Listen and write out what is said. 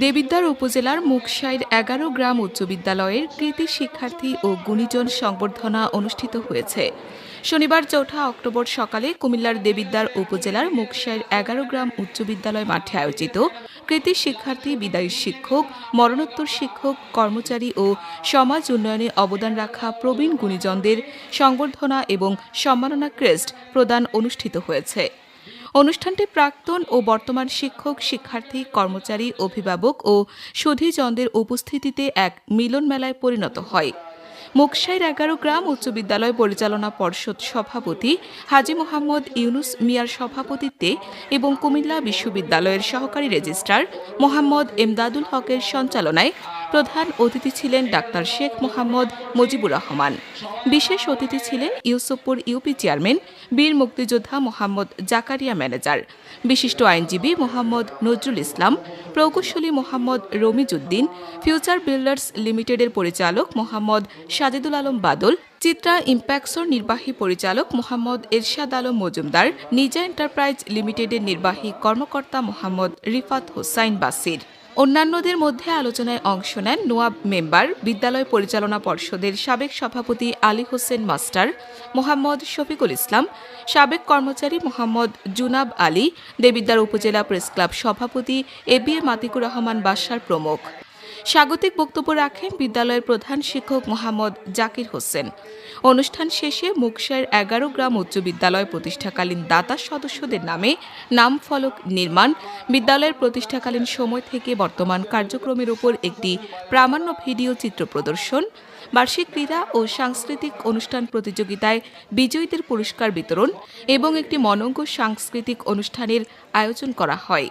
দেবিদ্বার উপজেলার মুকশাইর এগারো গ্রাম উচ্চ বিদ্যালয়ের কৃতি শিক্ষার্থী ও গুণীজন সংবর্ধনা অনুষ্ঠিত হয়েছে। শনিবার চৌঠা অক্টোবর সকালে কুমিল্লার দেবিদ্বার উপজেলার মুকশাইর এগারো গ্রাম উচ্চ বিদ্যালয় মাঠে আয়োজিত কৃতি শিক্ষার্থী, বিদায়ী শিক্ষক, মরণোত্তর শিক্ষক, কর্মচারী ও সমাজ উন্নয়নে অবদান রাখা প্রবীণ গুণীজনদের সংবর্ধনা এবং সম্মাননা ক্রেস্ট প্রদান অনুষ্ঠিত হয়েছে। অনুষ্ঠানটি প্রাক্তন ও বর্তমান শিক্ষক, শিক্ষার্থী, কর্মচারী, অভিভাবক ও সুধীজনদের উপস্থিতিতে এক মিলন মেলায় পরিণত হয়। মুকশাইর এগারো গ্রাম উচ্চ বিদ্যালয় পরিচালনা পর্ষদ সভাপতি হাজি মোহাম্মদ ইউনুস মিয়ার সভাপতিত্বে এবং কুমিল্লা বিশ্ববিদ্যালয়ের সহকারী রেজিস্ট্রার মোহাম্মদ এমদাদুল হকের সঞ্চালনায় প্রধান অতিথি ছিলেন ডাক্তার শেখ মোহাম্মদ মুজিবুর রহমান। বিশেষ অতিথি ছিলেন ইউসুফপুর ইউপি চেয়ারম্যান, বীর মুক্তিযোদ্ধা মোহাম্মদ জাকারিয়া ম্যানেজার, বিশিষ্ট আইনজীবী মোহাম্মদ নজরুল ইসলাম, প্রকৌশলী মোহাম্মদ রমিজউদ্দিন, ফিউচার বিল্ডার্স লিমিটেডের পরিচালক মোহাম্মদ সাজিদুল আলম বাদল, চিত্রা ইম্প্যাক্সর নির্বাহী পরিচালক মোহাম্মদ এরশাদ আলম মজুমদার, নিজা এন্টারপ্রাইজ লিমিটেডের নির্বাহী কর্মকর্তা মোহাম্মদ রিফাত হোসাইন বাসির। অন্যান্যদের মধ্যে আলোচনায় অংশ নেন নোয়াব মেম্বার, বিদ্যালয় পরিচালনা পর্ষদের সাবেক সভাপতি আলী হোসেন মাস্টার, মোহাম্মদ শফিকুল ইসলাম, সাবেক কর্মচারী মোহাম্মদ জুনাব আলী, দেবিদ্বার উপজেলা প্রেস ক্লাব সভাপতি এ বি এ মাতিকুর রহমান বাসার প্রমুখ। স্বাগতিক বক্তব্য রাখেন বিদ্যালয়ের প্রধান শিক্ষক মোহাম্মদ জাকির হোসেন। অনুষ্ঠান শেষে মুকশার এগারো গ্রাম উচ্চ বিদ্যালয় প্রতিষ্ঠাকালীন দাতা সদস্যদের নামে নাম ফলক নির্মাণ, বিদ্যালয়ের প্রতিষ্ঠাকালীন সময় থেকে বর্তমান কার্যক্রমের উপর একটি প্রামাণ্য ভিডিও চিত্র প্রদর্শন, বার্ষিক ক্রীড়া ও সাংস্কৃতিক অনুষ্ঠান প্রতিযোগিতায় বিজয়ীদের পুরস্কার বিতরণ এবং একটি মনঙ্গ সাংস্কৃতিক অনুষ্ঠানের আয়োজন করা হয়।